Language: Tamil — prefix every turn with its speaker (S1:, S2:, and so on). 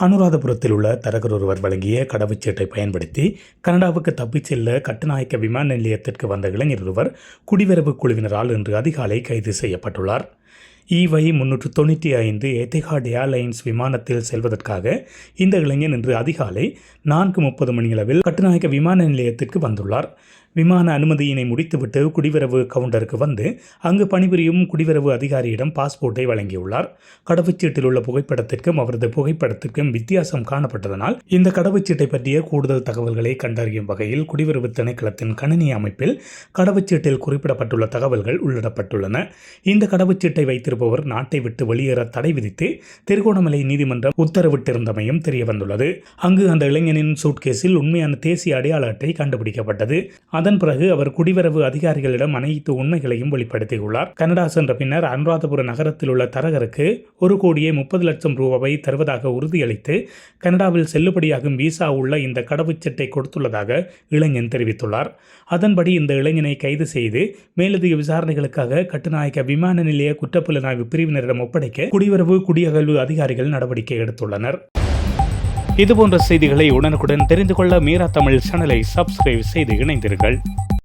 S1: அனுராதபுரத்தில் உள்ள தரகர் ஒருவர் வழங்கிய கடவுச்சீட்டை பயன்படுத்தி கனடாவுக்கு தப்பிச் செல்ல கட்டுநாயக்க விமான நிலையத்திற்கு வந்த இளைஞர் ஒருவர் குடிவரவு குழுவினரால் இன்று அதிகாலை கைது செய்யப்பட்டுள்ளார். இவை முன்னூற்று தொண்ணூற்றி ஐந்து எத்திஹாட் ஏர்லைன்ஸ் விமானத்தில் செல்வதற்காக இந்த இளைஞன் இன்று அதிகாலை நான்கு முப்பது மணியளவில் கட்டுநாயக்க விமான நிலையத்திற்கு வந்துள்ளார். விமான அனுமதியினை முடித்துவிட்டு குடிவரவு கவுண்டருக்கு வந்து அங்கு பணிபுரியும் குடிவரவு அதிகாரியிடம் பாஸ்போர்ட்டை வழங்கியுள்ளார். கடவுச்சீட்டில் உள்ள புகைப்படத்திற்கும் அவரது புகைப்படத்திற்கும் வித்தியாசம் காணப்பட்டதனால் இந்த கடவுச்சீட்டை பற்றிய கூடுதல் தகவல்களை கண்டறியும் வகையில் குடிவரவு திணைக்களத்தின் கணினி அமைப்பில் கடவுச்சீட்டில் குறிப்பிடப்பட்டுள்ள தகவல்கள் உள்ளிடப்பட்டுள்ளன. இந்த கடவுச்சீட்டை வருபவர் நாட்டை விட்டு வெளியேற தடை விதித்து திருகோணமலை நீதிமன்றம் உத்தரவிட்டிருந்தமையும் தெரியவந்துள்ளது. அங்கு அந்த இளைஞனின் சூட்கேஸில் உண்மையான தேசிய அடையாள அட்டை கண்டுபிடிக்கப்பட்டது. அதன் பிறகு அவர் குடிவரவு அதிகாரிகளிடம் அனைத்து உண்மைகளையும் வெளிப்படுத்தியுள்ளார். கனடா சென்ற பின்னர் அனுராதபுர நகரத்தில் உள்ள தரகருக்கு ஒரு கோடியே முப்பது லட்சம் ரூபாவை தருவதாக உறுதியளித்து கனடாவில் செல்லுபடியாகும் விசா உள்ள இந்த கடவுச்சட்டை கொடுத்துள்ளதாக இளைஞன் தெரிவித்துள்ளார். அதன்படி இந்த இளைஞனை கைது செய்து மேலதிக விசாரணைகளுக்காக கட்டுநாயக்க விமான நிலைய குற்றப்புலன் குற்றப்புலனாய்வு பிரிவினரிடம் ஒப்படைக்க குடிவரவு குடியகழ்வு அதிகாரிகள் நடவடிக்கை எடுத்துள்ளனர். இதுபோன்ற செய்திகளை உடனுக்குடன் தெரிந்து கொள்ள மீரா தமிழ் சேனலை சப்ஸ்கிரைப் செய்து இணைந்தீர்கள்